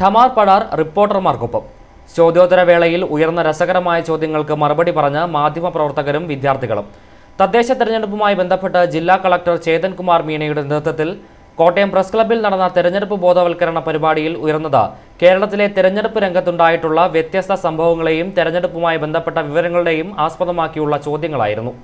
ഠമാർ പടാർ റിപ്പോർട്ടർമാർക്കൊപ്പം. ചോദ്യോത്തര വേളയിൽ ഉയർന്ന രസകരമായ ചോദ്യങ്ങൾക്ക് മറുപടി പറഞ്ഞ് മാധ്യമപ്രവർത്തകരും വിദ്യാർത്ഥികളും. തദ്ദേശ തെരഞ്ഞെടുപ്പുമായി ബന്ധപ്പെട്ട് ജില്ലാ കളക്ടർ ചേതൻ കുമാർ മീണയുടെ നേതൃത്വത്തിൽ കോട്ടയം പ്രസ് ക്ലബ്ബിൽ നടന്ന തെരഞ്ഞെടുപ്പ് ബോധവൽക്കരണ പരിപാടിയിൽ ഉയർന്നത് കേരളത്തിലെ തെരഞ്ഞെടുപ്പ് രംഗത്തുണ്ടായിട്ടുള്ള വ്യത്യസ്ത സംഭവങ്ങളെയും തെരഞ്ഞെടുപ്പുമായി ബന്ധപ്പെട്ട വിവരങ്ങളുടെയും ആസ്പദമാക്കിയുള്ള ചോദ്യങ്ങളായിരുന്നു.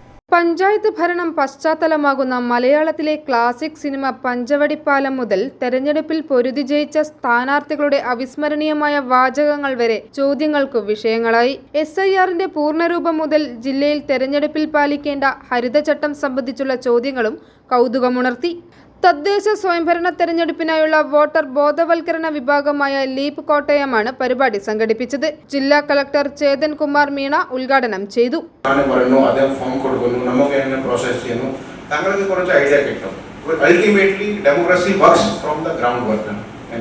പഞ്ചായത്ത് ഭരണം പശ്ചാത്തലമാകുന്ന മലയാളത്തിലെ ക്ലാസിക് സിനിമ പഞ്ചവടിപ്പാലം മുതൽ തെരഞ്ഞെടുപ്പിൽ പൊരുതി ജയിച്ച സ്ഥാനാർത്ഥികളുടെ അവിസ്മരണീയമായ വാചകങ്ങൾ വരെ ചോദ്യങ്ങൾക്ക് വിഷയങ്ങളായി. എസ് ഐ ആറിന്റെ പൂർണരൂപം മുതൽ ജില്ലയിൽ തെരഞ്ഞെടുപ്പിൽ പാലിക്കേണ്ട ഹരിതചട്ടം സംബന്ധിച്ചുള്ള ചോദ്യങ്ങളും കൗതുകമുണർത്തി. തദ്ദേശ സ്വയംഭരണ തെരഞ്ഞെടുപ്പിനായുള്ള വോട്ടർ ബോധവൽക്കരണ വിഭാഗമായ ലീപ് കോട്ടയമാണ് പരിപാടി സംഘടിപ്പിച്ചത്. ജില്ലാ കളക്ടർ ചേതൻ കുമാർ മീണ ഉദ്ഘാടനം ചെയ്തു. താങ്കൾക്ക് കുറച്ച് ഐഡിയ കിട്ടും. Ultimately democracy works from the ground worker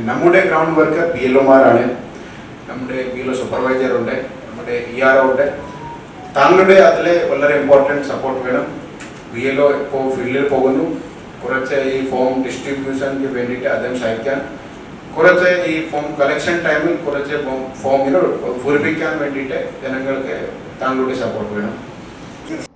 നമ്മുടെ ഗ്രൗണ്ട് വർക്കർ പി എൽ നമ്മുടെ പി എൽ ഒ സൂപ്പർവൈസർ ഉണ്ട് നമ്മുടെ ഇ ആർ ഒ ഉണ്ട്. താങ്കളുടെ അതിൽ വളരെ ഇമ്പോർട്ടന്റ് സപ്പോർട്ട് വേണം. പി എൽ ഇപ്പോൾ ഫീൽഡിൽ പോകുന്നു. കുറച്ച് ഈ ഫോം ഡിസ്ട്രിബ്യൂഷന് വേണ്ടിയിട്ട് അദ്ദേഹം സഹായിക്കാൻ കുറച്ച് ഈ ഫോം കളക്ഷൻ ടൈമിൽ കുറച്ച് ഫോമിന് പൂരിപ്പിക്കാൻ വേണ്ടിയിട്ട് ജനങ്ങൾക്ക് താങ്കളുടെ സപ്പോർട്ട് വേണം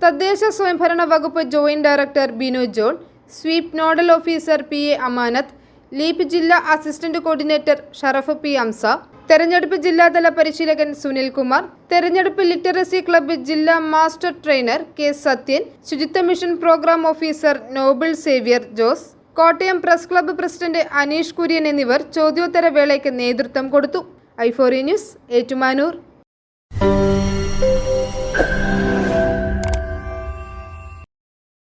തദ്ദേശ സ്വയംഭരണ വകുപ്പ് joint director Binu John sweep nodal officer P A Amanath leap ജില്ലാ assistant coordinator Sharaf P Amsa തെരഞ്ഞെടുപ്പ് ജില്ലാതല പരിശീലകൻ സുനിൽകുമാർ തെരഞ്ഞെടുപ്പ് ലിറ്ററസി ക്ലബ്ബ് ജില്ലാ master trainer K Sathyan Suchitwa mission programme officer Noble Xavier Jose Kottayam press club president Aneesh Kurian എന്നിവർ ചോദ്യോത്തര വേളയ്ക്ക് നേതൃത്വം കൊടുത്തു. ഐഫോറി ന്യൂസ് ഏറ്റുമാനൂർ.